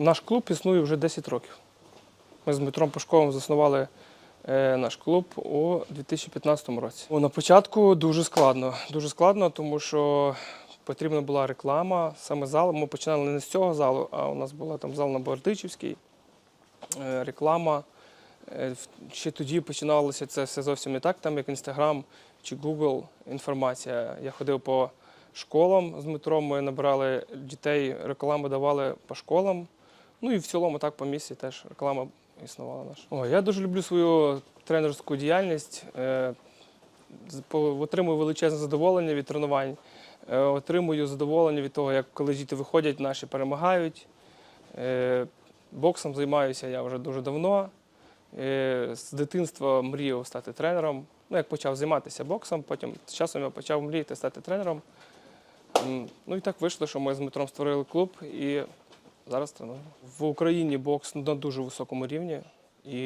Наш клуб існує вже 10 років. Ми з Дмитром Пашковим заснували е, наш клуб у 2015 році. На початку дуже складно. Дуже складно, тому що потрібна була реклама, саме зал. Ми починали не з цього залу, а у нас була там зал на Бардичівській, е, реклама. Е, Ще тоді починалося це все зовсім не так, там як Інстаграм чи Google інформація. Я ходив по школам з Дмитром, ми набирали дітей, рекламу давали по школам. Ну і в цілому так по місті теж реклама існувала наша. О, я дуже люблю свою тренерську діяльність. Е, Отримую величезне задоволення від тренувань. Е, Отримую задоволення від того, як коли діти виходять, наші перемагають. Е, Боксом займаюся я вже дуже давно. З дитинства мріяв стати тренером. Ну, як почав займатися боксом, потім з часом я почав мріяти стати тренером. Ну і так вийшло, що ми з Дмитром створили клуб і зараз тренуємо. В Україні бокс на дуже високому рівні. І,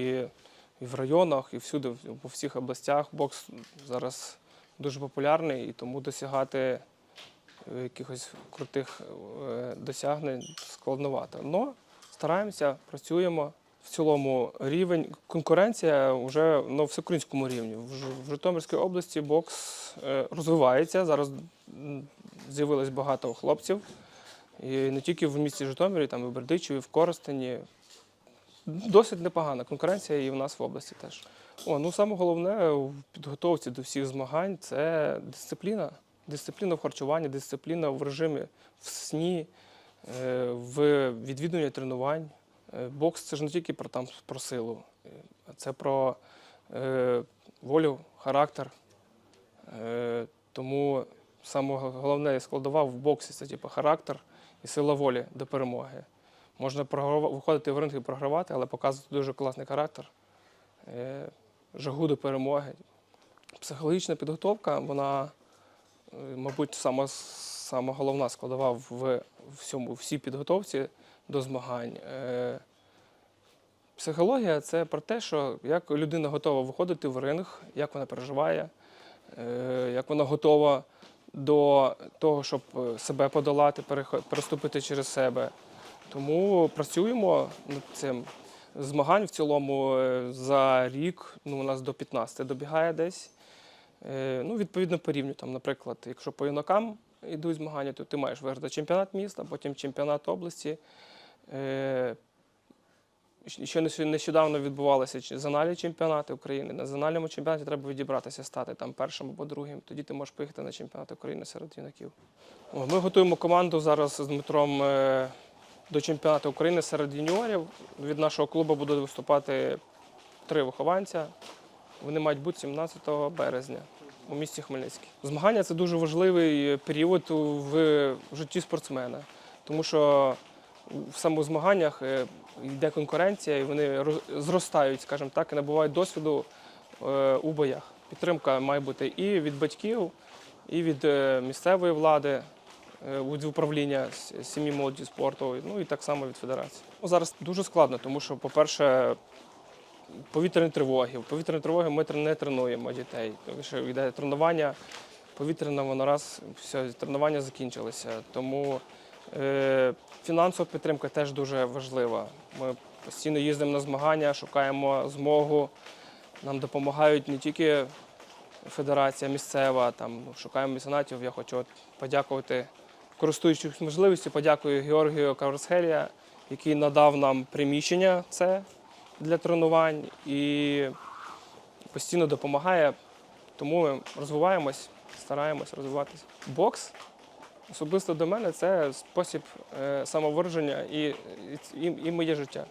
і в районах, і всюди, по всіх областях бокс зараз дуже популярний, і тому досягати е, якихось крутих е, досягнень складновато. Но стараємося, працюємо. В цілому рівень конкуренція вже на всеукраїнському рівні. В Житомирській області бокс е, розвивається. Зараз з'явилось багато хлопців. І не тільки в місті Житомирі, там і в Бердичеві, в Коростені. Досить непогана конкуренція і в нас в області теж. О, ну саме головне в підготовці до всіх змагань це дисципліна. Дисципліна в харчуванні, дисципліна в режимі в сні, е, в відвідуванні тренувань. Е, Бокс це ж не тільки про, там, про силу, е, це про е, волю, характер. Е, тому саме головне складова в боксі це типу, характер і сила волі до перемоги. Можна виходити в ринг і програвати, але показувати дуже класний характер, е, жагу до перемоги. Психологічна підготовка, вона, е, мабуть, сама, сама головна складова в всьому, всій підготовці до змагань. Е, Психологія це про те, що як людина готова виходити в ринг, як вона переживає, як вона готова до того, щоб е, себе подолати, переступити через себе. Тому працюємо над цим. Змагань в цілому е, за рік ну, у нас до 15 добігає десь. Е, Ну, відповідно, по рівню. Там, наприклад, якщо по юнакам йдуть змагання, то ти маєш виграти чемпіонат міста, потім чемпіонат області. Е, Ще нещодавно відбувалися зональні чемпіонати України. На зональному чемпіонаті треба відібратися, стати там першим або другим. Тоді ти можеш поїхати на чемпіонат України серед юнаків. Ми готуємо команду зараз з Дмитром е, до чемпіонату України серед юніорів. Від нашого клубу будуть виступати три вихованця. Вони мають бути 17 березня у місті Хмельницький. Змагання це дуже важливий період в житті спортсмена, тому що в самих змаганнях е, йде конкуренція, і вони зростають, скажімо так, і набувають досвіду е, у боях. Підтримка має бути і від батьків, і від е, місцевої влади, від управління сім'ї молоді спорту, ну і так само від федерації. Ну, Зараз дуже складно, тому що, по-перше, повітряні тривоги. В повітряні тривоги ми не тренуємо дітей. Тому що йде тренування, повітряна воно раз, все, тренування закінчилися. Тому фінансова підтримка теж дуже важлива. Ми постійно їздимо на змагання, шукаємо змогу. Нам допомагають не тільки федерація місцева, там шукаємо меценатів. Я хочу от подякувати, користуючись можливістю, подякую Георгію Каврсхелія, який надав нам приміщення це для тренувань і постійно допомагає. Тому ми розвиваємось, стараємось розвиватися. Бокс особисто до мене це спосіб е, самовираження і, і, і моє життя.